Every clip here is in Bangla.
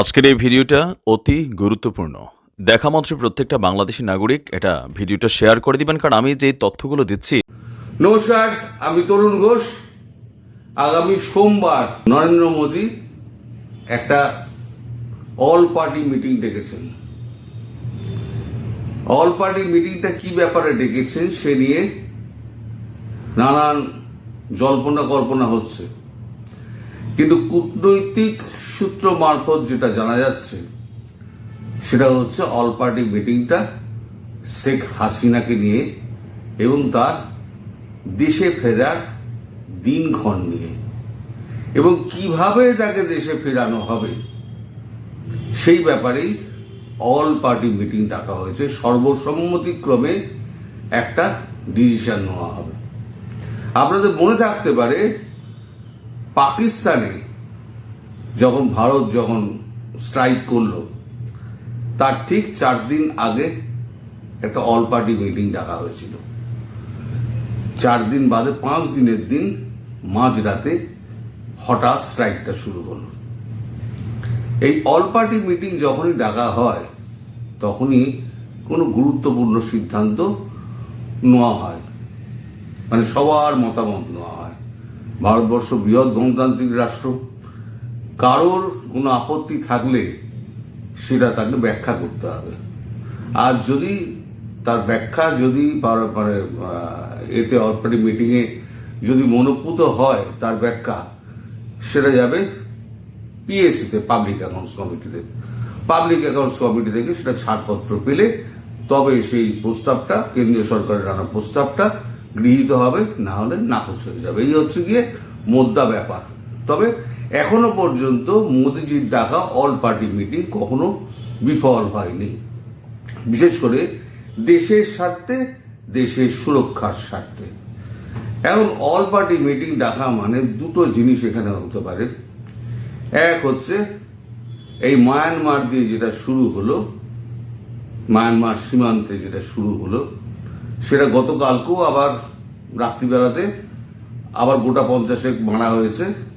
আজকের এই ভিডিওটা অতি গুরুত্বপূর্ণ। দেখা মাত্র প্রত্যেকটা বাংলাদেশি নাগরিক এটা ভিডিওটা শেয়ার করে দিবেন, কারণ আমি যে তথ্যগুলো দিচ্ছি। নমস্কার, আমি তরুণ ঘোষ। আগামী সোমবার নরেন্দ্র মোদী একটা অল পার্টি মিটিং ডেকেছেন। অল পার্টি মিটিংটা কি ব্যাপারে ডেকেছেন সে নিয়ে নানান জল্পনা কল্পনা হচ্ছে। কিন্তু কূটনৈতিক সূত্র মারফত যেটা জানা যাচ্ছে, সেটা হচ্ছে অল পার্টি মিটিংটা শেখ হাসিনাকে নিয়ে এবং তার দেশে ফেরার দিনক্ষণ নিয়ে। এবং কীভাবে তাকে দেশে ফেরানো হবে, সেই ব্যাপারেই অল পার্টি মিটিং ডাকা হয়েছে। সর্বসম্মতিক্রমে একটা ডিসিশন নেওয়া হবে। আপনাদের মনে থাকতে পারে, পাকিস্তানে যখন ভারত যখন স্ট্রাইক করল, তার ঠিক চার দিন আগে একটা অল পার্টি মিটিং ডাকা হয়েছিল। চার দিন বাদে পাঁচ দিনের দিন মাঝরাতে হঠাৎ স্ট্রাইকটা শুরু হলো। এই অল পার্টি মিটিং যখনই ডাকা হয়, তখনই কোনো গুরুত্বপূর্ণ সিদ্ধান্ত নেওয়া হয়। মানে সবার মতামত নেওয়া হয়। ভারতবর্ষ বৃহৎ গণতান্ত্রিক রাষ্ট্র। কারোর কোনো আপত্তি থাকলে সেটা তাকে ব্যাখ্যা করতে হবে। আর যদি তার ব্যাখ্যা যদি মানে এতে অল্পারি মিটিংয়ে যদি মনোপুত হয় তার ব্যাখ্যা, সেটা যাবে পিএসসিতে পাবলিক অ্যাকাউন্টস কমিটিতে পাবলিক অ্যাকাউন্টস কমিটি থেকে সেটা ছাড়পত্র পেলে তবে সেই প্রস্তাবটা, কেন্দ্রীয় সরকারের আনা প্রস্তাবটা গৃহীত হবে, না হলে নাকচ হয়ে যাবে। এই হচ্ছে গিয়ে মোদ্দা ব্যাপার। তবে এখনও পর্যন্ত মোদিজির ডাকা অল পার্টি মিটিং কখনো বিফল হয়নি। বিশেষ করে দেশের স্বার্থে, দেশের সুরক্ষার স্বার্থে। এখন অল পার্টি মিটিং ডাকা মানে দুটো জিনিস এখানে হতে পারে। এক হচ্ছে এই মায়ানমার দিয়ে যেটা শুরু হলো, মায়ানমার সীমান্তে যেটা শুরু হলো, সেটা গতকালকেও আবার রাত্রিবেলাতে আবার গোটা পঞ্চাশেক মারা হয়েছে।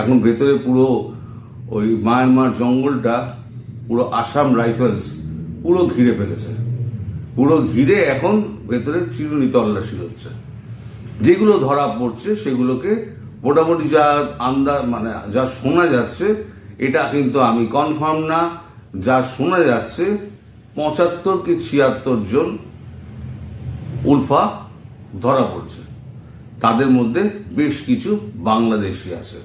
এখন ভেতরে পুরো ওই মায়ানমার জঙ্গলটা, পুরো আসাম রাইফেলস, পুরো ঘিরে ফেলেছে। পুরো ঘিরে এখন ভেতরে চিরুনি তল্লাশি হচ্ছে। যেগুলো ধরা পড়ছে সেগুলোকে মোটামুটি যা আন্দাজ মানে যা শোনা যাচ্ছে, এটা কিন্তু আমি কনফার্ম না, যা শোনা যাচ্ছে, পঁচাত্তর কি ছিয়াত্তর জন উলফা ধরা পড়ছে। তাদের মধ্যে বেশ কিছু বাংলাদেশি আছে।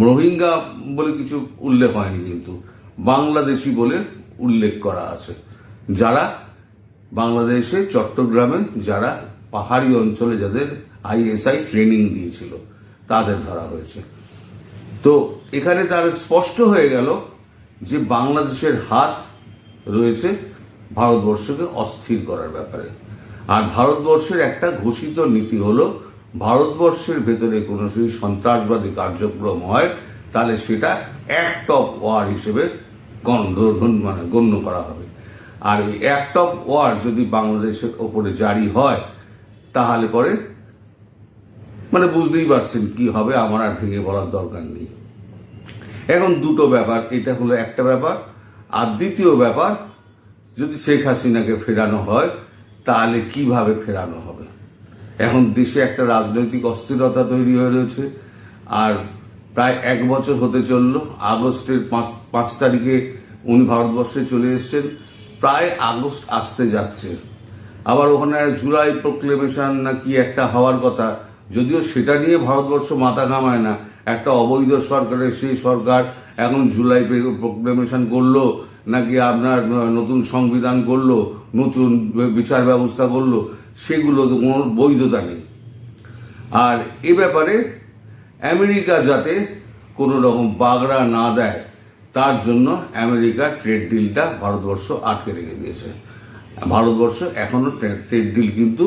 রোহিঙ্গা বলে কিছু উল্লেখ হয়নি কিন্তু। বাংলাদেশি বলে উল্লেখ করা আছে। যারা বাংলাদেশে, চট্টগ্রামে যারা পাহাড়ি অঞ্চলে যাদের আইএসআই ট্রেনিং দিয়েছিল, তাদের ধরা হয়েছে। তো এখানে তার স্পষ্ট হয়ে গেল যে বাংলাদেশের হাত রয়েছে ভারতবর্ষকে অস্থির করার ব্যাপারে। আর ভারতবর্ষের একটা ঘোষিত নীতি হলো ভারতবর্ষের ভেতরে কোনো সেই সন্ত্রাসবাদী কার্যক্রম হয়, তাহলে সেটা অ্যাক্ট অফ ওয়ার হিসেবে মানে গণ্য করা হবে। আর এই অ্যাক্ট অফ ওয়ার যদি বাংলাদেশের ওপরে জারি হয়, তাহলে পরে মানে বুঝতেই পারছেন কি হবে, আমার আর ভেঙে বলার দরকার নেই। এখন দুটো ব্যাপার, এটা হলো একটা ব্যাপার, আর দ্বিতীয় ব্যাপার, যদি শেখ হাসিনাকে ফেরানো হয়, তাহলে কীভাবে ফেরানো হবে? এখন দেশে একটা রাজনৈতিক অস্থিরতা তৈরি হয়ে রয়েছে। আর প্রায় এক বছর হতে চলল। আগস্টের পাঁচ পাঁচ তারিখে উনি ভারতবর্ষে চলে এসছেন। প্রায় আগস্ট আসতে যাচ্ছে। আবার ওখানে জুলাই প্রোক্লেমেশন না কি একটা হওয়ার কথা। যদিও সেটা নিয়ে ভারতবর্ষ মাথা ঘামায় না। একটা অবৈধ সরকারের, সেই সরকার এখন জুলাই প্রোক্লেমেশন করল। নাকি আপনার নতুন সংবিধান করল, নতুন বিচার ব্যবস্থা করল, সেগুলো তো কোনো বৈধতা নেই। আর এ ব্যাপারে আমেরিকা যাতে কোনো রকম বাগড়া না দেয়, তার জন্য আমেরিকা ট্রেড ডিলটা ভারতবর্ষ আটকে রেখে দিয়েছে। ভারতবর্ষ এখনও ট্রেড ডিল কিন্তু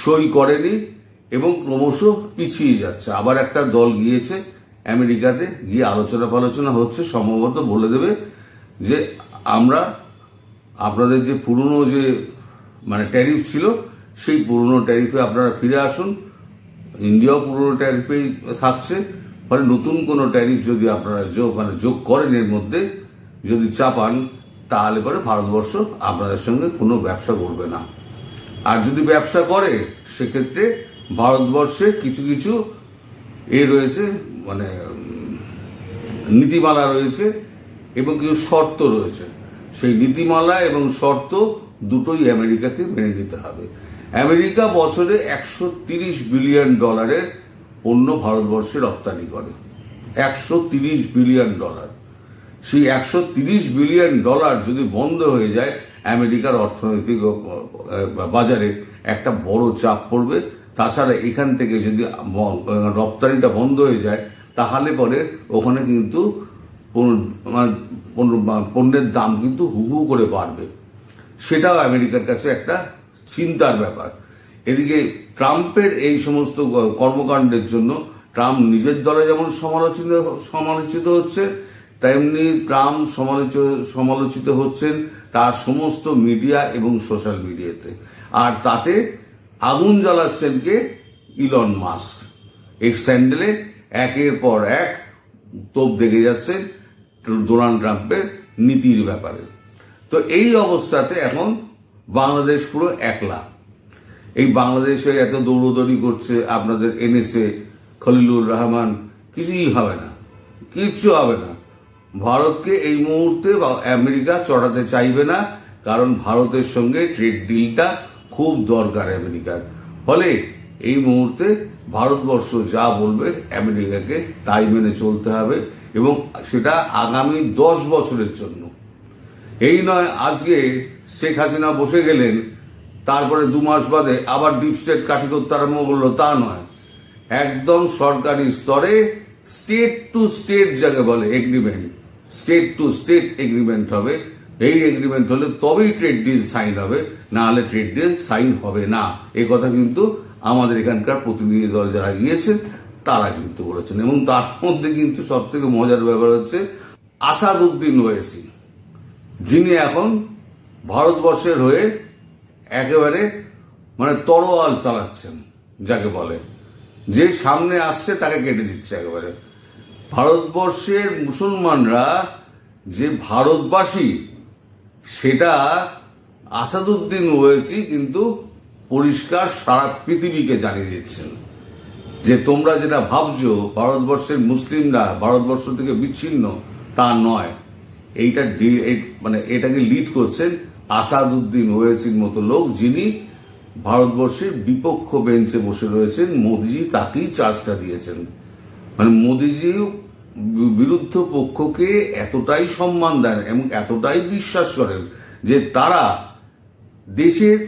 সই করেনি এবং ক্রমশ পিছিয়ে যাচ্ছে। আবার একটা দল গিয়েছে, আমেরিকাতে গিয়ে আলোচনা ফালোচনা হচ্ছে, সম্ভবত বলে দেবে যে আমরা আপনাদের যে পুরনো যে মানে ট্যারিফ ছিল, সেই পুরনো ট্যারিফে আপনারা ফিরে আসুন। ইন্ডিয়াও পুরনো ট্যারিফেই থাকছে, ফলে নতুন কোনো ট্যারিফ যদি আপনারা যোগ মানে যোগ করেন এর মধ্যে, যদি চাপান, তাহলে পরে ভারতবর্ষ আপনাদের সঙ্গে কোনো ব্যবসা করবে না। আর যদি ব্যবসা করে, সেক্ষেত্রে ভারতবর্ষে কিছু কিছু এ রয়েছে মানে নীতিমালা রয়েছে এবং কিছু শর্ত রয়েছে। সেই নীতিমালা এবং শর্ত দুটোই আমেরিকাকে মেনে নিতে হবে। আমেরিকা বছরে একশো বিলিয়ন ডলারের পণ্য ভারতবর্ষে রপ্তানি করে। একশো বিলিয়ন ডলার। সেই একশো বিলিয়ন ডলার যদি বন্ধ হয়ে যায়, আমেরিকার অর্থনৈতিক বাজারে একটা বড় চাপ পড়বে। তাছাড়া এখান থেকে যদি রপ্তানিটা বন্ধ হয়ে যায়, তাহলে পরে ওখানে কিন্তু পণ্যের দাম কিন্তু হু হু করে বাড়বে। সেটাও আমেরিকার কাছে একটা চিন্তার ব্যাপার। এদিকে ট্রাম্পের এই সমস্ত কর্মকাণ্ডের জন্য ট্রাম্প নিজের দলে যেমন সমালোচিত সমালোচিত হচ্ছে, তেমনি ট্রাম্প সমালোচিত সমালোচিত হচ্ছেন তার সমস্ত মিডিয়া এবং সোশ্যাল মিডিয়াতে। আর তাতে আগুন জ্বালাচ্ছেন কে? Elon Musk. এই স্যান্ডেলে একের পর এক তোপ দেখে যাচ্ছেন। ডোনাল্ড ট্রাম্পের নীতির ব্যাপারে। তো এই অবস্থাতে এখন বাংলাদেশ পুরো একলা। এই বাংলাদেশে এত দৌড়দৌড়ি করছে, আপনাদের এনএসএ খলিলুর রহমান, কিছুই হবে না, কিচ্ছু হবে না। ভারতকে এই মুহূর্তে আমেরিকা চড়াতে চাইবে না, কারণ ভারতের সঙ্গে ট্রেড ডিলটা খুব দরকার আমেরিকার। ফলে এই মুহূর্তে ভারতবর্ষ যা বলবে, আমেরিকাকে তাই মেনে চলতে হবে। এবং সেটা আগামী দশ বছরের জন্য। এই নয়, আজকে শেখ হাসিনা বসে গেলেন, তারপরে দু মাস বাদে আবার ডিপ স্টেট কাঠি করতে আরম্ভ করল, তা নয়। একদম সরকারি স্তরে স্টেট টু স্টেট যাকে বলে agreement state to state agreement হবে। এই এগ্রিমেন্ট হলে তবেই ট্রেড ডিল সাইন হবে, না হলে ট্রেড ডিল সাইন হবে না। এ কথা কিন্তু আমাদের এখানকার প্রতিনিধি দল যারা গিয়েছেন তারা কিন্তু বলেছেন। এবং তার মধ্যে কিন্তু সব থেকে মজার ব্যাপার হচ্ছে আসাদ উদ্দিন ওয়েসি। যিনি এখন ভারতবর্ষের হয়ে একেবারে মানে তরোয়াল চালাচ্ছেন, যাকে বলে। যে সামনে আসছে তাকে কেটে দিচ্ছে একেবারে। ভারতবর্ষের মুসলমানরা যে ভারতবাসী, সেটা আসাদুদ্দিন ওয়েসি কিন্তু পরিষ্কার সারা পৃথিবীকে জানিয়ে দিচ্ছেন যে তোমরা যেটা ভাবছ ভারতবর্ষের মুসলিমরা ভারতবর্ষ থেকে বিচ্ছিন্ন, তা নয়। এইটা মানে এটাকে লিড করছেন আসাদুদ্দিন ওয়েসির মতো লোক যিনি ভারতবর্ষের বিপক্ষ বেঞ্চে বসে রয়েছেন। মোদিজি তাকেই চার্জটা দিয়েছেন। মানে মোদিজি বিরুদ্ধ পক্ষকে এতটাই সম্মান দেন এবং এতটাই বিশ্বাস করেন যে তারা দেশের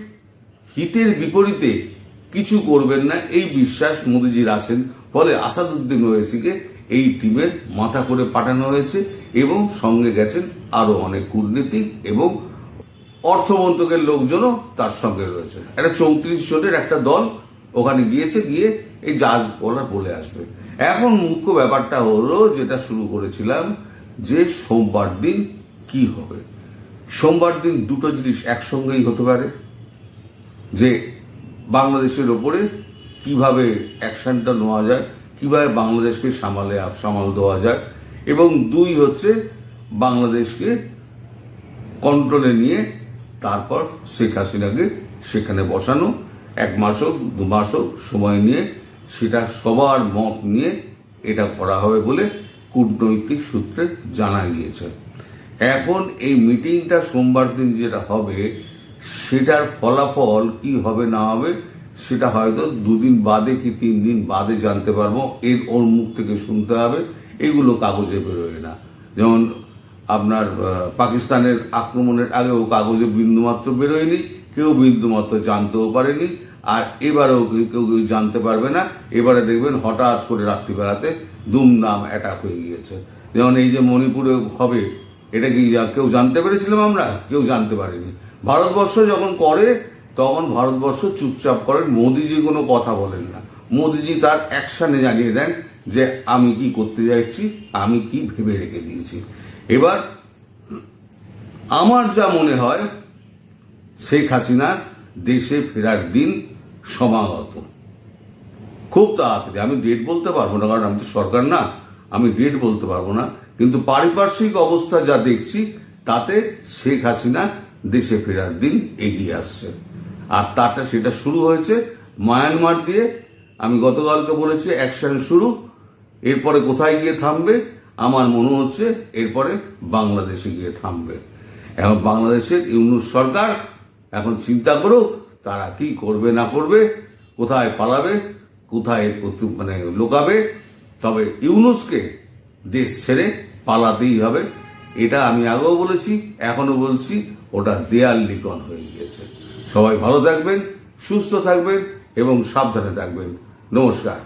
হিতের বিপরীতে কিছু করবেন না। এই বিশ্বাস মোদিজির আছেন। ফলে আসাদুদ্দিন ওয়েসিকে এই টিমের মাথা করে পাঠানো হয়েছে এবং সঙ্গে গেছেন আরও অনেক কূটনীতিক এবং অর্থমন্ত্রকের লোকজনও তার সঙ্গে রয়েছে একটা চৌত্রিশ জনের একটা দল ওখানে গিয়েছে, গিয়ে এই জাজ বলা বলে আসবে। এখন মুখ্য ব্যাপারটা হলো যেটা শুরু করেছিলাম, যে সোমবার দিন কি হবে? সোমবার দিন দুটো জিনিস একসঙ্গেই হতে পারে। যে বাংলাদেশের ওপরে কীভাবে অ্যাকশনটা নেওয়া যায়, কীভাবে বাংলাদেশকে সামালে সামাল দেওয়া যায়, এবং দুই হচ্ছে বাংলাদেশকে কন্ট্রোলে নিয়ে তারপর শেখ হাসিনাকে সেখানে বসানো, এক মাস হোক, দু মাস হোক সময় নিয়ে সেটা সবার মত নিয়ে এটা করা হবে বলে কূটনৈতিক সূত্রে জানা গিয়েছে। এখন এই মিটিংটা সোমবার দিন যেটা হবে সেটার ফলাফল কি হবে না হবে, সেটা হয়তো দুদিন বাদে কি তিন দিন বাদে জানতে পারব। এর ওর মুখ থেকে শুনতে হবে। এগুলো কাগজে বেরোয় না। যেমন আপনার পাকিস্তানের আক্রমণের আগেও কাগজে বিন্দুমাত্র বেরোয়নি, কেউ বিন্দুমাত্র জানতেও পারেনি, আর এবারেও কেউ কেউ জানতে পারবে না। এবারে দেখবেন হঠাৎ করে রাত্রিবেলাতে দুমদাম অ্যাটাক হয়ে গিয়েছে। যেমন এই যে মণিপুরে হবে, এটা কি কেউ জানতে পেরেছিলাম আমরা? কেউ জানতে পারেনি। ভারতবর্ষ যখন করে, তখন ভারতবর্ষ চুপচাপ করেন মোদিজি কোনো কথা বলেন না। মোদিজি তার অ্যাকশানে জানিয়ে দেন যে, আমি কি করতে যাচ্ছি, আমি কি ভেবে রেখে দিয়েছি। এবার, আমার যা মনে হয়, শেখ হাসিনার দেশে ফেরার দিন সমাগত। খুব তাড়াতাড়ি। আমি ডেট বলতে পারব না, কারণ আমি তো সরকার না। আমি ডেট বলতে পারব না। কিন্তু পারিপার্শ্বিক অবস্থা যা দেখছি, তাতে শেখ হাসিনা দেশে ফেরার দিন এগিয়ে আসছে। আর তারটা সেটা শুরু হয়েছে মায়ানমার দিয়ে। আমি গতকালকে বলেছি অ্যাকশন শুরু। এরপরে কোথায় গিয়ে থামবে? আমার মনে হচ্ছে এরপরে বাংলাদেশে গিয়ে থামবে। এখন বাংলাদেশের ইউনুস সরকার, এখন চিন্তা করুক, তারা কি করবে, না করবে, কোথায় পালাবে, কোথায় মানে লোকাবে। তবে ইউনুসকে দেশ ছেড়ে পালাতেই হবে। এটা আমি আগেও বলেছি এখনও বলছি। ওটা দেয়াল লিখন হয়ে গিয়েছে। সবাই ভালো থাকবেন সুস্থ থাকবেন এবং সাবধানে থাকবেন। নমস্কার।